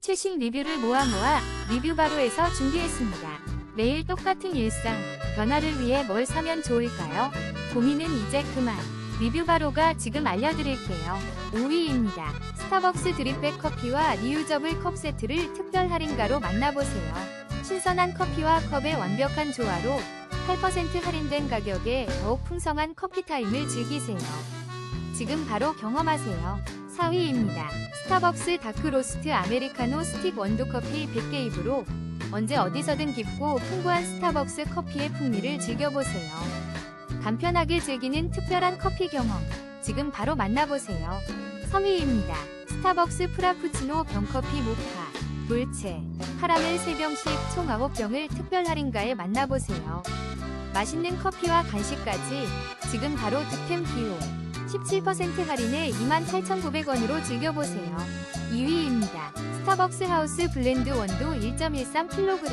최신 리뷰를 모아 모아 리뷰 바로에서 준비했습니다. 매일 똑같은 일상, 변화를 위해 뭘 사면 좋을까요? 고민은 이제 그만. 리뷰 바로가 지금 알려드릴게요. 5위입니다. 스타벅스 드립백 커피와 리유저블 컵 세트를 특별 할인가로 만나보세요. 신선한 커피와 컵의 완벽한 조화로 8% 할인된 가격에 더욱 풍성한 커피 타임을 즐기세요. 지금 바로 경험하세요. 4위입니다. 스타벅스 다크로스트 아메리카노 스틱 원두커피 100개 입으로 언제 어디서든 깊고 풍부한 스타벅스 커피의 풍미를 즐겨보세요. 간편하게 즐기는 특별한 커피 경험. 지금 바로 만나보세요. 3위입니다. 스타벅스 프라푸치노 병커피 모카, 돌체, 카라멜 3병씩 총 9병을 특별 할인가에 만나보세요. 맛있는 커피와 간식까지 지금 바로 득템 기호. 17% 할인에 28,900원으로 즐겨보세요. 2위입니다. 스타벅스 하우스 블렌드 원두 1.13kg.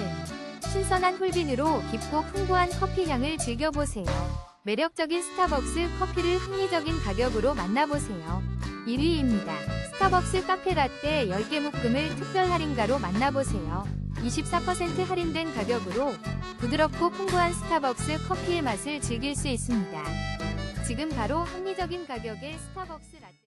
신선한 홀빈으로 깊고 풍부한 커피 향을 즐겨보세요. 매력적인 스타벅스 커피를 합리적인 가격으로 만나보세요. 1위입니다. 스타벅스 카페라떼 10개 묶음을 특별 할인가로 만나보세요. 24% 할인된 가격으로 부드럽고 풍부한 스타벅스 커피의 맛을 즐길 수 있습니다. 지금 바로 합리적인 가격의 스타벅스 라떼